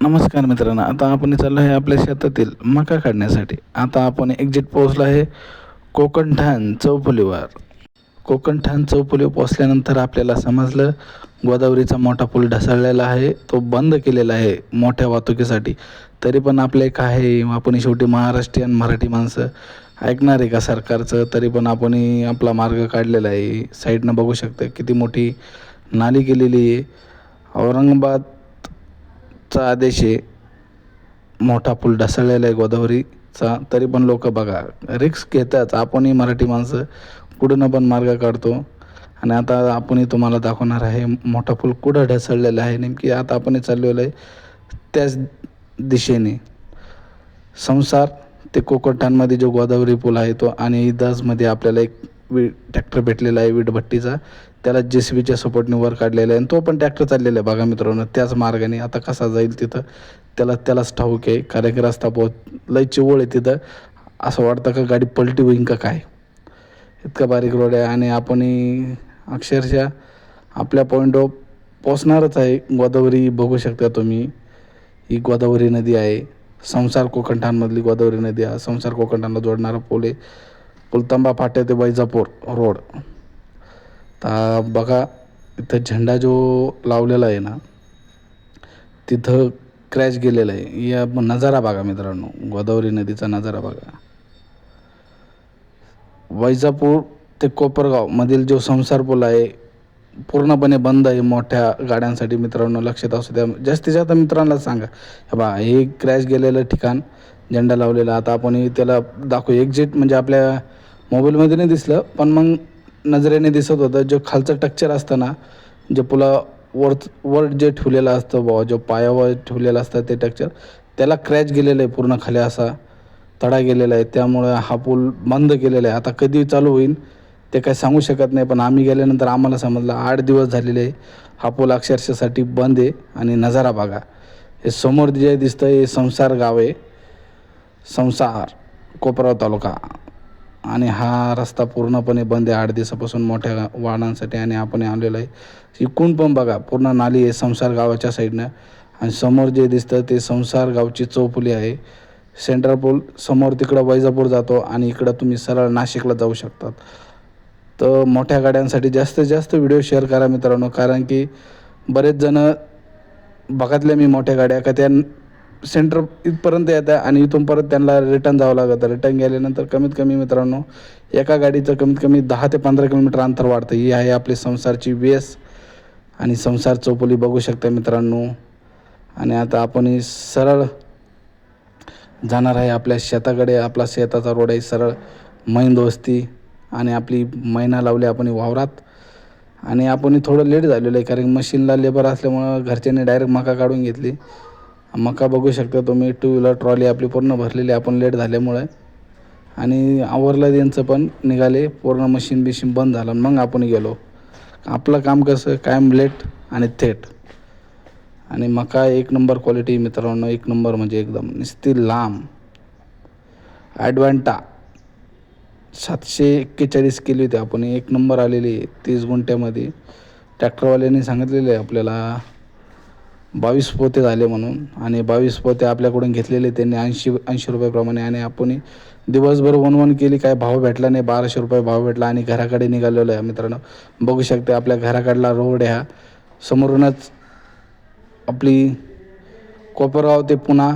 नमस्कार मित्रांनो आता आपण चाललो आहे आपल्या शेतातील मका काढण्यासाठी. आता आपण एक्झिट पोहोचलो आहे कोकणठाण चौफुलीवर. कोकणठाण चौफुलीवर पोहोचल्यानंतर आपल्याला समजलं गोदावरीचा मोठा पूल ढासळलेला आहे तो बंद केलेला आहे मोठ्या वाहतुकीसाठी. तरी पण आपले काय आहे आपण शेवटी महाराष्ट्रीयन मराठी माणसं. ऐकणार आहे का सरकारचं? तरी पण आपण आपला मार्ग काढलेला आहे. साईडनं बघू शकता किती मोठी नाली केलेली आहे. औरंगाबाद चा आदेश आहे. मोठा पूल ढासळलेला आहे गोदावरीचा. तरी पण लोक बघा रिक्स घेतात. आपणही मराठी माणसं कुठून पण मार्ग काढतो. आणि आता आपणही तुम्हाला दाखवणार आहे मोठा पूल कुठं ढसळलेला आहे. नेमकी आता आपणही चाललेलं आहे त्याच दिशेने. संसार ते कोकटांमध्ये जो गोदावरी पूल आहे तो आणि इदासमध्ये आपल्याला एक वि ट्रॅक्टर भेटलेला आहे वीटभट्टीचा. त्याला जे सी बीच्या सपोर्टने वर काढलेला आहे. आणि तो पण ट्रॅक्टर चाललेला आहे बघा मित्रांनो. त्याच मार्गाने आता कसा जाईल तिथं त्याला त्यालाच ठाऊक आहे. कारण की रस्ता पोहोच लय चिवळ आहे तिथं. असं वाटतं का गाडी पलटी होईन का काय? इतका बारीक रोड आहे. आणि आपण अक्षरशः आपल्या पॉईंट ऑफ पोचणारच आहे. गोदावरी बघू शकता तुम्ही. ही गोदावरी नदी आहे. संसार कोकणठाणमधली गोदावरी नदी आहे. संसार कोकणठाणला जोडणारा पूल आहे. पुलतांबा फाट्या ते वैजापूर रोड. तर बघा इथं झेंडा जो लावलेला आहे ना तिथं क्रॅश गेलेला आहे. या नजारा बघा मित्रांनो गोदावरी नदीचा नजारा बघा. वैजापूर ते कोपरगाव मधील जो संसार पूल आहे पूर्णपणे बंद आहे मोठ्या गाड्यांसाठी मित्रांनो लक्षात असू द्या. जास्तीत जास्त मित्रांना सांगा हे बा हे क्रॅश गेलेलं ठिकाण झेंडा लावलेला. आता आपण त्याला दाखवू. एक्झिट म्हणजे आपल्या मोबाईलमध्ये नाही दिसलं पण मग नजरेने दिसत होतं जो खालचं टक्चर असतं ना जे पुला वर वर जे ठेवलेलं असतं बाबा जो पायावर ठेवलेलं असतं ते टक्चर त्याला क्रॅच गेलेलं आहे पूर्ण खाली असा तडा गेलेला आहे. त्यामुळे हा पूल बंद केलेला आहे. आता कधी चालू होईल ते काय सांगू शकत नाही पण आम्ही गेल्यानंतर आम्हाला समजलं आठ दिवस झालेले आहे. हा पूल अक्षरशःसाठी बंद आहे आणि नजारा बघा. हे समोर जे दिसतं हे संसार गाव आहे. संसार कोपराव तालुका. आणि हा रस्ता पूर्णपणे बंद आहे. आठ दिवसापासून मोठ्या वाहनांसाठी आणि आपण आलेलो आहे. इकडून पण बघा पूर्ण नाली आहे संसार गावाच्या साईडनं. आणि समोर जे दिसतं ते संसार गावची चौफुली आहे. सेंट्रल पूल समोर तिकडं वैजापूर जातो आणि इकडं तुम्ही सरळ नाशिकला जाऊ शकतात. तर मोठ्या गाड्यांसाठी जास्तीत जास्त व्हिडिओ शेअर करा मित्रांनो कारण की बरेच जणं बघातल्या मी मोठ्या गाड्या का त्या सेंटर इथपर्यंत येतं आणि इथून परत त्यांना रिटर्न जावं लागतं. रिटर्न गेल्यानंतर कमीत कमी मित्रांनो एका गाडीचं कमीत कमी दहा ते पंधरा किलोमीटर अंतर वाढतं. ही आहे आपली संसारची वेस आणि संसार चौपोली बघू शकता मित्रांनो. आणि आता आपण सरळ जाणार आहे आपल्या शेताकडे. आपला शेताचा रोड आहे सरळ मैन दोस्ती आणि आपली मैना लावली आपण वावरात. आणि आपण थोडं लेट झालेलं आहे कारण मशीनला लेबर असल्यामुळं घरच्यांनी डायरेक्ट मका काढून घेतली. मका बघू शकता तुम्ही. टू व्हीलर ट्रॉली आपली पूर्ण भरलेली आपण लेट झाल्यामुळे. आणि आवरला यांचं पण निघाले पूर्ण मशीन बिशीन बंद झालं. मग आपण गेलो. आपलं काम कसं? कायम लेट आणि थेट. आणि मका एक नंबर क्वालिटी मित्रांनो एक नंबर म्हणजे एकदम नुसती लांब. ॲडवांटा सातशे एक्केचाळीस केली होती आपण. एक नंबर आलेली तीस गुंठ्यामध्ये. ट्रॅक्टरवाल्यांनी सांगितलेलं आहे आपल्याला. बावीस पोते झाले म्हणून आणि बावीस पोते आपल्याकडून घेतलेले त्यांनी ऐंशी ऐंशी रुपयाप्रमाणे आणि आपण दिवसभर वनवन केली. काय भाव भेटला नाही. बाराशे रुपये भाव भेटला आणि घराकडे निघालेलो आहे मित्रांनो. बघू शकते आपल्या घराकडला रोड ह्या समोरूनच आपली कोपरगाव ते पुणा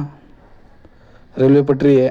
रेल्वे पटरी आहे.